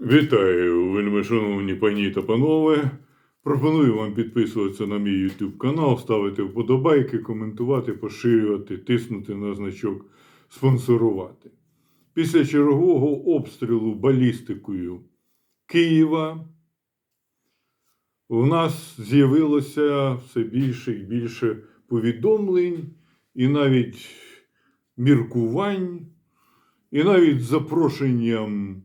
Вітаю, вельми шановні пані та панове. Пропоную вам підписуватися на мій YouTube канал, ставити вподобайки, коментувати, поширювати, тиснути на значок спонсорувати. Після чергового обстрілу балістикою Києва у нас з'явилося все більше і більше повідомлень і навіть міркувань, і навіть запрошенням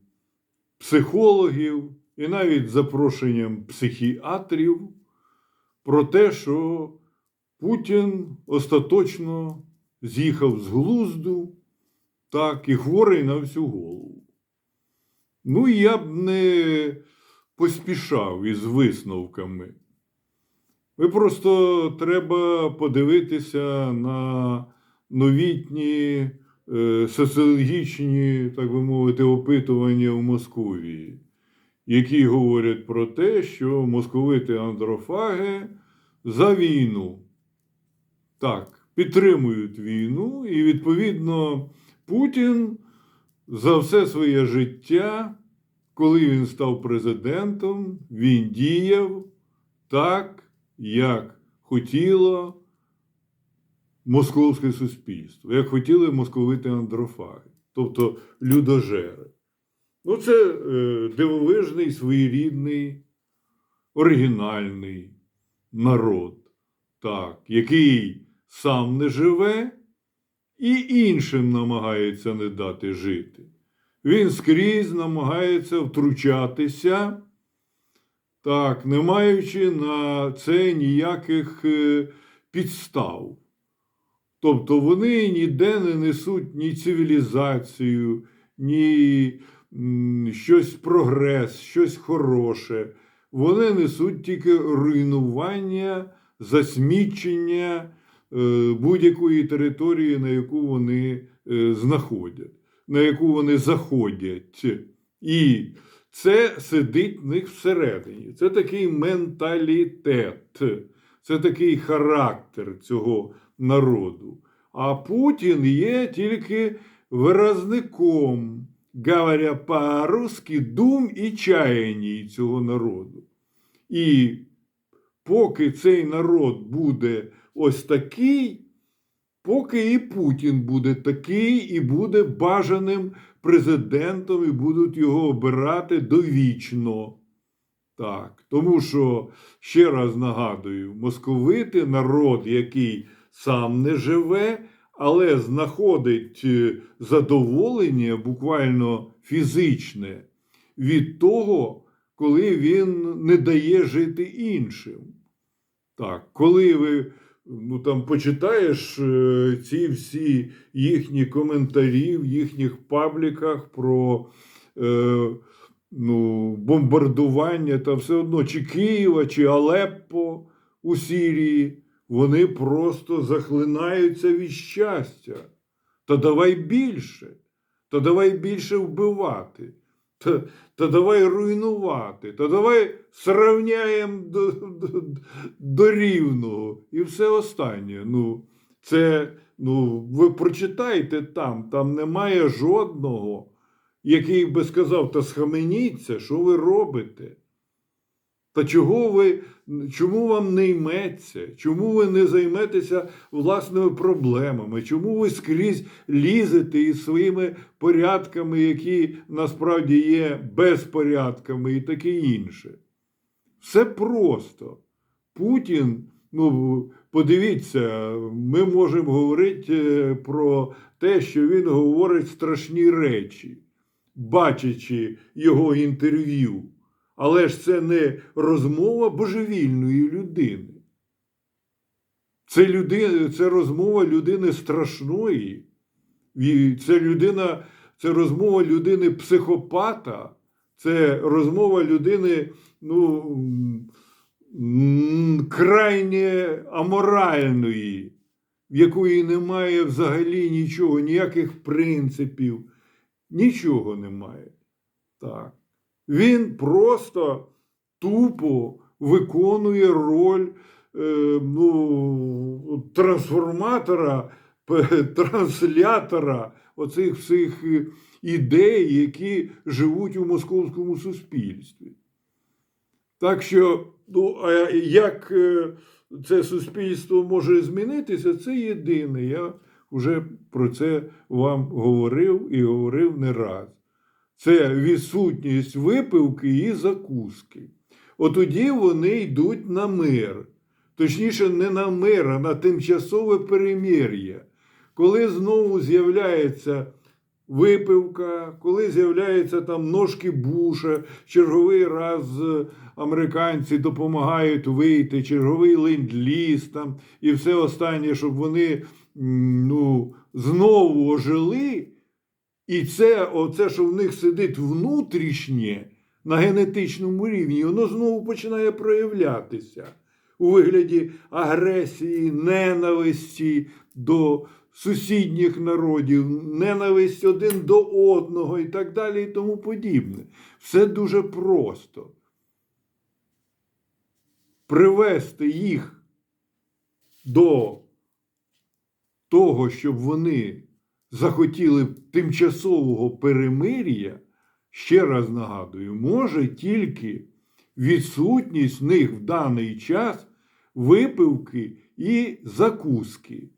психологів і навіть запрошенням психіатрів про те, що Путін остаточно з'їхав з глузду, так, і хворий на всю голову. Ну, я б не поспішав із висновками. Ви просто треба подивитися на новітні соціологічні, так би мовити, опитування в Московії, які говорять про те, що московити андрофаги за війну. Так, підтримують війну, і відповідно Путін за все своє життя, коли він став президентом, він діяв так, як хотіло московське суспільство, як хотіли московити андрофаги, тобто людожери. Ну, це е, дивовижний, своєрідний, оригінальний народ, так, який сам не живе і іншим намагається не дати жити. Він скрізь намагається втручатися, так, не маючи на це ніяких е, підстав. Тобто вони ніде не несуть ні цивілізацію, ні щось прогрес, щось хороше. Вони несуть тільки руйнування, засмічення е, будь-якої території, на яку вони е, знаходять, на яку вони заходять. І це сидить в них всередині. Це такий менталітет, це такий характер цього народу. А Путін є тільки виразником, говоря по-русски, дум і чаяній цього народу. І поки цей народ буде ось такий, поки і Путін буде такий, і буде бажаним президентом, і будуть його обирати довічно. Так, тому що, ще раз нагадую, московити народ, який сам не живе, але знаходить е, задоволення буквально фізичне від того, коли він не дає жити іншим. Так, коли ви ну, там, почитаєш е, ці всі їхні коментарі в їхніх пабліках про е, ну, бомбардування та все одно чи Києва, чи Алеппо у Сирії, вони просто захлинаються від щастя. Та давай більше, та давай більше вбивати, та, та давай руйнувати, та давай сравняємо до, до, до рівного і все останнє. Ну, це, ну, ви прочитайте там, там немає жодного, який би сказав, та схаменіться, що ви робите? Та чого ви, чому вам не йметься? Чому ви не займетеся власними проблемами? Чому ви скрізь лізете із своїми порядками, які насправді є безпорядками і таке інше? Все просто. Путін, ну подивіться, ми можемо говорити е, про те, що він говорить страшні речі, бачачи його інтерв'ю. Але ж це не розмова божевільної людини. Це, людина, це розмова людини страшної. Це людина, це розмова людини психопата, це розмова людини ну, крайне аморальної, в якої немає взагалі нічого, ніяких принципів, нічого немає. Так. Він просто тупо виконує роль е, ну, трансформатора, транслятора оцих всіх ідеї, які живуть у московському суспільстві. Так що, ну, а як е, це суспільство може змінитися, це єдине. Я вже про це вам говорив і говорив не раз. Це відсутність випивки і закуски. От тоді вони йдуть на мир. Точніше, не на мир, а на тимчасове перемир'я. Коли знову з'являється випивка, коли з'являються там ножки Буша, черговий раз американці допомагають вийти, черговий ленд-ліз там і все останнє, щоб вони ну, знову ожили. І це, оце, що в них сидить внутрішнє на генетичному рівні, воно знову починає проявлятися у вигляді агресії, ненависті до сусідніх народів, ненависть один до одного і так далі, і тому подібне. Все дуже просто. Привести їх до того, щоб вони захотіли тимчасового перемир'я, ще раз нагадую, може тільки відсутність в них в даний час випивки і закуски.